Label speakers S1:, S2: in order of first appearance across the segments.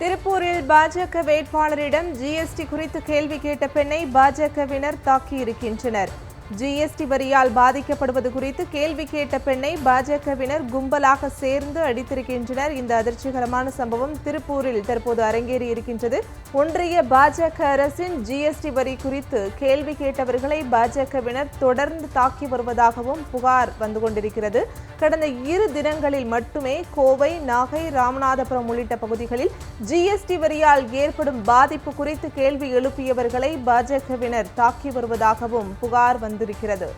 S1: திருப்பூரில் பாஜக வேட்பாளரிடம் ஜிஎஸ்டி குறித்து கேள்வி கேட்ட பெண்ணை பாஜகவினர் தாக்கியிருக்கின்றனர். ஜிஎஸ்டி வரியால் பாதிக்கப்படுவது குறித்து கேள்வி கேட்ட பெண்ணை பாஜகவினர் கும்பலாக சேர்ந்து அடித்திருக்கின்றனர். இந்த அதிர்ச்சிகரமான சம்பவம் திருப்பூரில் தற்போது அரங்கேறி இருக்கின்றது. ஒன்றிய பாஜக அரசின் ஜிஎஸ்டி வரி குறித்து கேள்வி கேட்டவர்களை பாஜகவினர் தொடர்ந்து தாக்கி வருவதாகவும் புகார் வந்து கொண்டிருக்கிறது. கடந்த இரு தினங்களில் மட்டுமே கோவை நாகை ராமநாதபுரம் உள்ளிட்ட பகுதிகளில் ஜிஎஸ்டி வரியால் ஏற்படும் பாதிப்பு குறித்து கேள்வி எழுப்பியவர்களை பாஜகவினர் தாக்கி வருவதாகவும் புகார் வந்திருக்கிறது.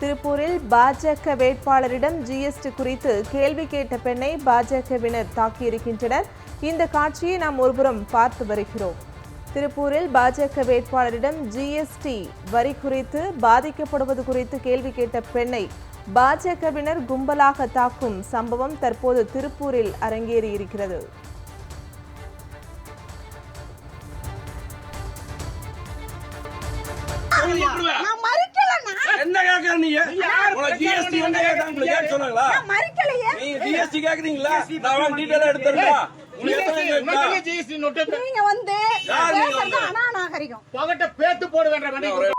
S1: திருப்பூரில் பாஜக வேட்பாளரிடம் ஜிஎஸ்டி குறித்து கேள்வி கேட்ட பெண்ணை பாஜகவினர் தாக்கியிருக்கின்றனர். இந்த காட்சியை நாம் ஒருபுறம் பார்த்து வருகிறோம். திருப்பூரில் பாஜக வேட்பாளரிடம் ஜிஎஸ்டி வரி குறித்து பாதிக்கப்படுவது குறித்து கேள்வி கேட்ட பெண்ணை பாஜகவினர் கும்பலாக தாக்கும் சம்பவம் தற்போது திருப்பூரில் அரங்கேறியிருக்கிறது. இருக்கிறது
S2: என்ன கேக்குற நீ ஜிஎஸ்டி என்ன கேக்குறாங்க உங்களுக்கு கேட்க சொன்னாங்களா
S3: நான் மறுக்கலையே.
S2: நீங்க ஜிஎஸ்டி கேக்குறீங்களா நான் வேணா டீடைலா எடுத்துறேன் உனக்கு எத்தனை கேக்குறா?
S3: நீங்க வந்து
S2: யார் நீங்க
S3: பேசுறது
S2: வந்து?
S3: அநாநாகரிகம்.
S4: பகட்ட பேத்து போட வேண்டாம் வண்டி
S2: ஒரு-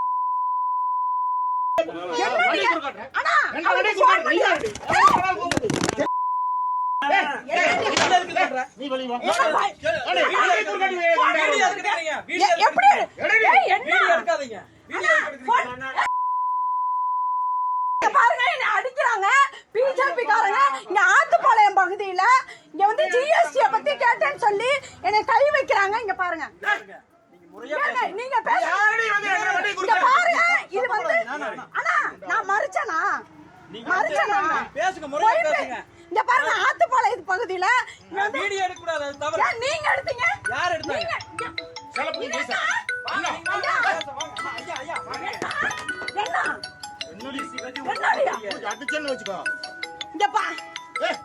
S3: என்ன அடிக்கிறாங்க பிஜேபி காரங்க இங்க ஆத்துப்பாளையம் பகுதியில இங்க வந்து ஜிஎஸ்டி பத்தி கேட்டேன்னு சொல்லி என்னை கை வைக்கிறாங்க. இங்க பாருங்க. நீங்க? பாருங்க. இது வந்து அண்ணா நான் மறிச்சனா? மறிச்சனா
S5: பேசுங்க, முறையா பேசுங்க.
S3: இங்க பாருங்க ஆத்துப்பாளையம் பகுதியில
S5: வீடியோ எடுக்க கூடாது
S3: நீங்க எடுத்தீங்க?
S5: யார் எடுத்தாங்க?
S4: அடிச்சேன்னு வச்சுக்கோ.
S3: இங்க பா.
S4: ஏய்,